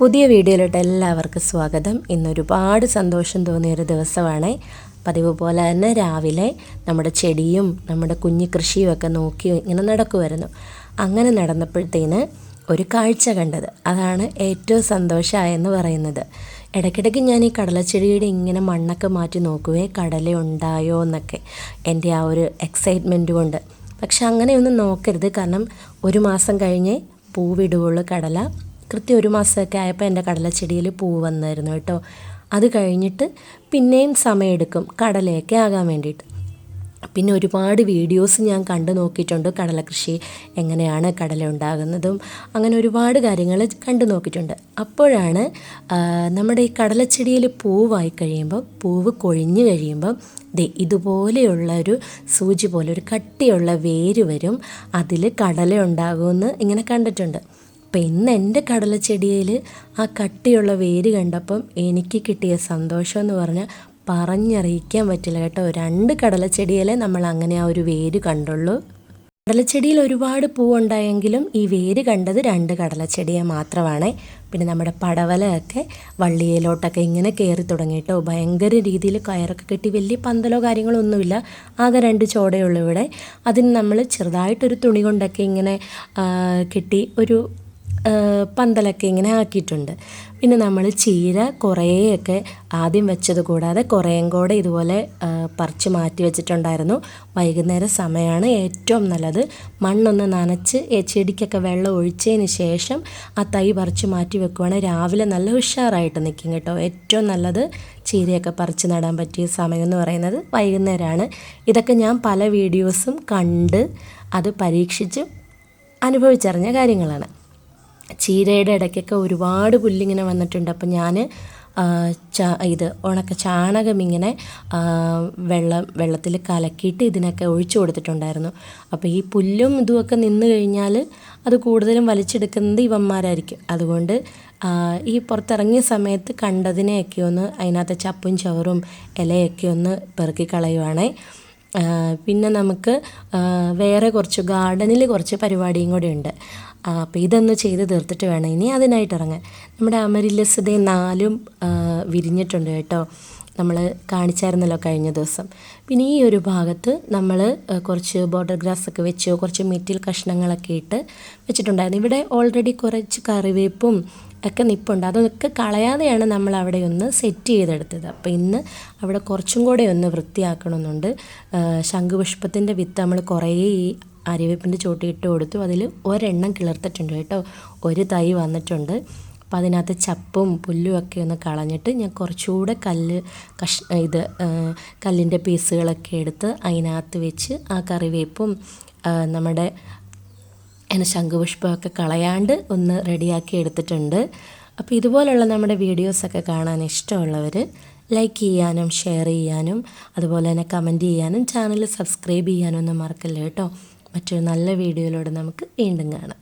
പുതിയ വീഡിയോയിലോട്ട് എല്ലാവർക്കും സ്വാഗതം. ഇന്നൊരുപാട് സന്തോഷം തോന്നിയൊരു ദിവസമാണ്. പതിവ് പോലെ തന്നെ രാവിലെ നമ്മുടെ ചെടിയും നമ്മുടെ കുഞ്ഞു കൃഷിയും ഒക്കെ നോക്കി ഇങ്ങനെ നടക്കുമായിരുന്നു അങ്ങനെ നടന്നപ്പോഴത്തേന് ഒരു കാഴ്ച കണ്ടത്. അതാണ് ഏറ്റവും സന്തോഷമായെന്ന് പറയുന്നത്. ഇടയ്ക്കിടയ്ക്ക് ഞാൻ ഈ കടലച്ചെടിയുടെ ഇങ്ങനെ മണ്ണൊക്കെ മാറ്റി നോക്കുവേ കടല ഉണ്ടായോ എന്നൊക്കെ എന്റെ ആ ഒരു എക്സൈറ്റ്മെന്റ് കൊണ്ട്. പക്ഷെ അങ്ങനെയൊന്നും നോക്കരുത്. കാരണം ഒരു മാസം കഴിഞ്ഞേ പൂവിടുകയുള്ളൂ കടല. കൃത്യം ഒരു മാസമൊക്കെ ആയപ്പോൾ എന്റെ കടലച്ചെടിയിൽ പൂ വന്നായിരുന്നു കേട്ടോ. അത് കഴിഞ്ഞിട്ട് പിന്നെയും സമയമെടുക്കും കടലയൊക്കെ ആകാൻ വേണ്ടിയിട്ട്. പിന്നെ ഒരുപാട് വീഡിയോസ് ഞാൻ കണ്ടു നോക്കിയിട്ടുണ്ട്. കടലകൃഷി എങ്ങനെയാണ് കടല ഉണ്ടാകുന്നതും അങ്ങനെ ഒരുപാട് കാര്യങ്ങൾ കണ്ടു നോക്കിയിട്ടുണ്ട്. അപ്പോഴാണ് നമ്മുടെ ഈ കടലച്ചെടിയിൽ പൂവായി കഴിയുമ്പോൾ പൂവ് കൊഴിഞ്ഞു കഴിയുമ്പോൾ ദേ ഇതുപോലെയുള്ള ഒരു സൂചി പോലെ ഒരു കട്ടിയുള്ള വേര് വരും. അതിൽ കടല ഉണ്ടാകുമെന്ന് ഇങ്ങനെ കണ്ടിട്ടുണ്ട്. അപ്പം ഇന്ന് എന്റെ കടലച്ചെടിയിൽ ആ കട്ടിയുള്ള വേര് കണ്ടപ്പം എനിക്ക് കിട്ടിയ സന്തോഷം എന്ന് പറഞ്ഞാൽ പറഞ്ഞറിയിക്കാൻ പറ്റില്ല കേട്ടോ. രണ്ട് കടലച്ചെടിയിലെ നമ്മൾ അങ്ങനെ ആ ഒരു വേര് കണ്ടുള്ളൂ. കടലച്ചെടിയിൽ ഒരുപാട് പൂവുണ്ടായെങ്കിലും ഈ വേര് കണ്ടത് രണ്ട് കടലച്ചെടിയെ മാത്രമാണ്. പിന്നെ നമ്മുടെ പടവലയൊക്കെ വള്ളിയിലോട്ടൊക്കെ ഇങ്ങനെ കയറി തുടങ്ങിയിട്ടോ ഭയങ്കര രീതിയിൽ കയറൊക്കെ കെട്ടി വലിയ പന്തലോ കാര്യങ്ങളോ ഒന്നുമില്ല. ആകെ രണ്ട് ചോടയുള്ളൂ ഇവിടെ. അതിന് നമ്മൾ ചെറുതായിട്ടൊരു തുണി കൊണ്ടൊക്കെ ഇങ്ങനെ കിട്ടി ഒരു പന്തലൊക്കെ ഇങ്ങനെ ആക്കിയിട്ടുണ്ട്. പിന്നെ നമ്മൾ ചീര കുറേയൊക്കെ ആദ്യം വെച്ചത് കൂടാതെ കുറേയും കൂടെ ഇതുപോലെ പറിച്ച് മാറ്റി വെച്ചിട്ടുണ്ടായിരുന്നു. വൈകുന്നേരം സമയമാണ് ഏറ്റവും നല്ലത്. മണ്ണൊന്ന് നനച്ച് ചെടിക്കൊക്കെ വെള്ളം ഒഴിച്ചതിന് ശേഷം ആ തൈ പറിച്ച് മാറ്റി വെക്കുവാണെങ്കിൽ രാവിലെ നല്ല ഉഷാറായിട്ട് നിൽക്കും കേട്ടോ. ഏറ്റവും നല്ലത് ചീരയൊക്കെ പറിച്ച് നടാൻ പറ്റിയ സമയം എന്ന് പറയുന്നത് വൈകുന്നേരമാണ് ഇതൊക്കെ ഞാൻ പല വീഡിയോസും കണ്ട് അത് പരീക്ഷിച്ച് അനുഭവിച്ചറിഞ്ഞ കാര്യങ്ങളാണ്. ചീരയുടെ ഇടയ്ക്കൊക്കെ ഒരുപാട് പുല്ലിങ്ങനെ വന്നിട്ടുണ്ട്. അപ്പം ഞാൻ ച ഇത് ഉണക്ക ചാണകം ഇങ്ങനെ വെള്ളം വെള്ളത്തിൽ കലക്കിയിട്ട് ഇതിനൊക്കെ ഒഴിച്ചു കൊടുത്തിട്ടുണ്ടായിരുന്നു. അപ്പോൾ ഈ പുല്ലും ഇതുമൊക്കെ നിന്ന് കഴിഞ്ഞാൽ അത് കൂടുതലും വലിച്ചെടുക്കുന്നത് ഇവന്മാരായിരിക്കും. അതുകൊണ്ട് ഈ പുറത്തിറങ്ങിയ സമയത്ത് കണ്ടതിനെയൊക്കെ ഒന്ന് അതിനകത്ത് ചപ്പും ചവറും ഇലയൊക്കെ ഒന്ന് പെറുക്കി കളയുവാണേ. പിന്നെ നമുക്ക് വേറെ കുറച്ച് ഗാർഡനിൽ കുറച്ച് പരിപാടിയും കൂടെ ഉണ്ട്. അപ്പോൾ ഇതൊന്ന് ചെയ്ത് തീർത്തിട്ട് വേണം. ഇനി അതിനായിട്ട് ഇറങ്ങാൻ. നമ്മുടെ അമരില്ലസ് നാലും വിരിഞ്ഞിട്ടുണ്ട് കേട്ടോ. നമ്മൾ കാണിച്ചായിരുന്നല്ലോ കഴിഞ്ഞ ദിവസം. പിന്നെ ഈ ഒരു ഭാഗത്ത് നമ്മൾ കുറച്ച് ബോർഡർ ഗ്രാസ് ഒക്കെ വെച്ച് കുറച്ച് മെറ്റിൽ കഷ്ണങ്ങളൊക്കെ ഇട്ട് വെച്ചിട്ടുണ്ടായിരുന്നു. ഇവിടെ ഓൾറെഡി കുറച്ച് കറിവേപ്പും ഒക്കെ നിപ്പുണ്ട്. അതൊക്കെ കളയാതെയാണ് നമ്മൾ അവിടെ ഒന്ന് സെറ്റ് ചെയ്തെടുത്തത്. അപ്പോൾ ഇന്ന് അവിടെ കുറച്ചും കൂടെ ഒന്ന് വൃത്തിയാക്കണമെന്നുണ്ട്. ശംഖുപുഷ്പത്തിന്റെ വിത്ത് നമ്മൾ കുറേ ഈ അരിവേപ്പിന്റെ ചോട്ടി ഇട്ട് കൊടുത്തു. അതിൽ ഒരെണ്ണം കിളിർത്തിട്ടുണ്ട് കേട്ടോ. ഒരു തൈ വന്നിട്ടുണ്ട്. അപ്പം അതിനകത്ത് ചപ്പും പുല്ലും ഒക്കെ ഒന്ന് കളഞ്ഞിട്ട് ഞാൻ കുറച്ചുകൂടെ കല്ല് കഷ് ഇത് കല്ലിന്റെ പീസുകളൊക്കെ എടുത്ത് അതിനകത്ത് വെച്ച് ആ കറിവേപ്പും നമ്മുടെ അതിന് ശംഖുപുഷ്പമൊക്കെ കളയാണ്ട് ഒന്ന് റെഡിയാക്കി എടുത്തിട്ടുണ്ട്. അപ്പോൾ ഇതുപോലുള്ള നമ്മുടെ വീഡിയോസൊക്കെ കാണാൻ ഇഷ്ടമുള്ളവർ ലൈക്ക് ചെയ്യാനും ഷെയർ ചെയ്യാനും അതുപോലെ തന്നെ കമന്റ് ചെയ്യാനും ചാനൽ സബ്സ്ക്രൈബ് ചെയ്യാനും ഒന്നും മറക്കല്ല കേട്ടോ. മറ്റൊരു നല്ല വീഡിയോയിലൂടെ നമുക്ക് വീണ്ടും കാണാം.